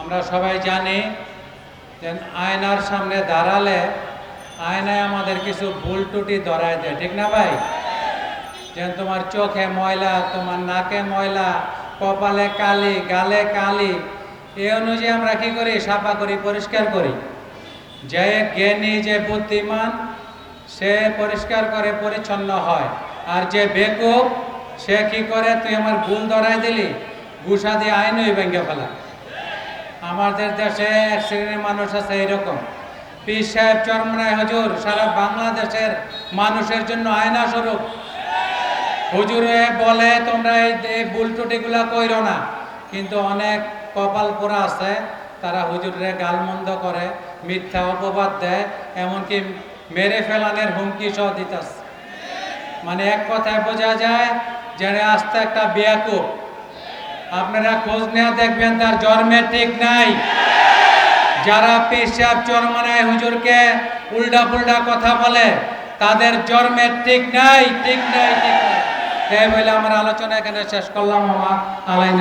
আমরা সবাই জানি যে আয়নার সামনে দাঁড়ালে আয়নায় আমাদের কিছু ভুল টুটি ধরায় দেয়, ঠিক না ভাই? যেন তোমার চোখে ময়লা, তোমার নাকে ময়লা, কপালে কালি, গালে কালি এই অনুযায়ী আমরা কি করি? সাফা করি, পরিষ্কার করি। যে জ্ঞানী, যে বুদ্ধিমান, সে পরিষ্কার করে, পরিচ্ছন্ন হয়। আর যে বেকুব, সে কি করে? তুই আমার ভুল ধরাই দিলি গুসা দিয়ে আইনই ভেঙে ফেলা। আমাদের দেশে এক শ্রেণির মানুষ আছে এইরকম পীর সাহেব চরমনায় হজুর, সারা বাংলাদেশের মানুষের জন্য আয়না স্বরূপ হুজুরে বলে, তোমরা এই ভুল টুটিগুলা কইরো না। কিন্তু অনেক কপাল পোড়া আছে, তারা হুজুরে গালমন্দ করে, মিথ্যা অপবাদ দেয়, এমনকি মেরে ফেলানের হুমকি সহ দিতাস মানে এক কথায় বোঝা যায় যে আস্তে একটা বেয়াকুব। আপনারা খোঁজ নেওয়া দেখবেন, তার জন্মের ঠিক নাই। যারা পেশাব চরমানায় হুজুরকে উল্টা পুল্টা কথা বলে, তাদের জন্মের ঠিক নাই ঠিক নাই ঠিক নাই। এই বলে আমার আলোচনা এখানে শেষ করলাম, আমার আলাই